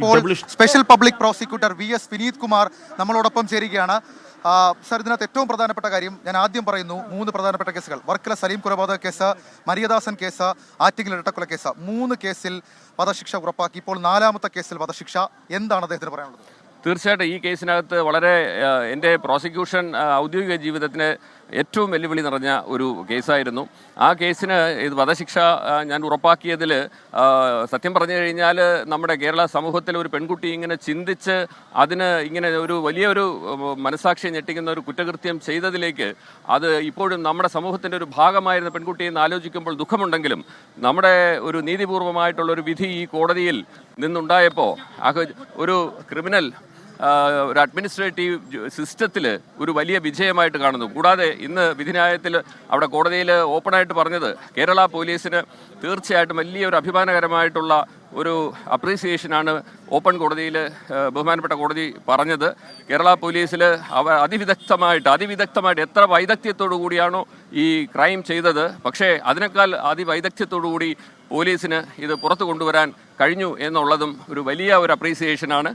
ഇപ്പോൾ special public prosecutor V S Vineeth Kumar നമ്മളോടൊപ്പം ചേരുകയാണ്. സർ ഇതിനകത്ത് ഏറ്റവും പ്രധാനപ്പെട്ട കാര്യം ഞാൻ ആദ്യം പറയുന്നു മൂന്ന് പ്രധാനപ്പെട്ട കേസുകൾ. വർക്കല സലീം കൊലപാതക കേസ് മരിയദാസൻ കേസ് ആറ്റിങ്ങൽ ഇരട്ടക്കൊല കേസ്. മൂന്ന് കേസിൽ വധശിക്ഷ ഉറപ്പാക്കി. ഇപ്പോൾ നാലാമത്തെ കേസിൽ വധശിക്ഷ. എന്താണ് അദ്ദേഹത്തിന് പറയാനുള്ളത്? തീർച്ചയായിട്ടും ഈ കേസിനകത്ത് വളരെ എന്റെ പ്രോസിക്യൂഷൻ ഔദ്യോഗിക ജീവിതത്തിന് ഏറ്റവും വെല്ലുവിളി നിറഞ്ഞ ഒരു കേസായിരുന്നു. ആ കേസിന് ഇത് വധശിക്ഷ ഞാൻ ഉറപ്പാക്കിയതിൽ സത്യം പറഞ്ഞു കഴിഞ്ഞാൽ നമ്മുടെ കേരള സമൂഹത്തിൽ ഒരു പെൺകുട്ടി ഇങ്ങനെ ചിന്തിച്ച് അതിന് ഇങ്ങനെ ഒരു വലിയൊരു മനസാക്ഷി ഞെട്ടിക്കുന്ന ഒരു കുറ്റകൃത്യം ചെയ്തതിലേക്ക് അത് ഇപ്പോഴും നമ്മുടെ സമൂഹത്തിന്റെ ഒരു ഭാഗമായിരുന്ന പെൺകുട്ടിയെ ആലോചിക്കുമ്പോൾ ദുഃഖമുണ്ടെങ്കിലും നമ്മുടെ ഒരു നീതിപൂർവമായിട്ടുള്ള ഒരു വിധി ഈ കോടതിയിൽ നിന്നുണ്ടായപ്പോൾ ഒരു ക്രിമിനൽ ഒരു അഡ്മിനിസ്ട്രേറ്റീവ് സിസ്റ്റത്തിൽ ഒരു വലിയ വിജയമായിട്ട് കാണുന്നു. കൂടാതെ ഇന്ന് വിധിന്യായത്തിൽ അവിടെ കോടതിയിൽ ഓപ്പണായിട്ട് പറഞ്ഞത് കേരള പോലീസിന് തീർച്ചയായിട്ടും വലിയ ഒരു അഭിമാനകരമായിട്ടുള്ള ഒരു അപ്രീസിയേഷനാണ് ഓപ്പൺ കോടതിയിൽ ബഹുമാനപ്പെട്ട കോടതി പറഞ്ഞത്. കേരള പോലീസിൽ അവ അതിവിദഗ്ധമായിട്ട് അതിവിദഗ്ധമായിട്ട് എത്ര വൈദഗ്ധ്യത്തോടു കൂടിയാണോ ഈ ക്രൈം ചെയ്തത്. പക്ഷേ അതിനേക്കാൾ അതിവൈദഗ്ധ്യത്തോടു കൂടി പോലീസിന് ഇത് പുറത്തു കൊണ്ടുവരാൻ കഴിഞ്ഞു എന്നുള്ളതും ഒരു വലിയ ഒരു അപ്രീസിയേഷനാണ്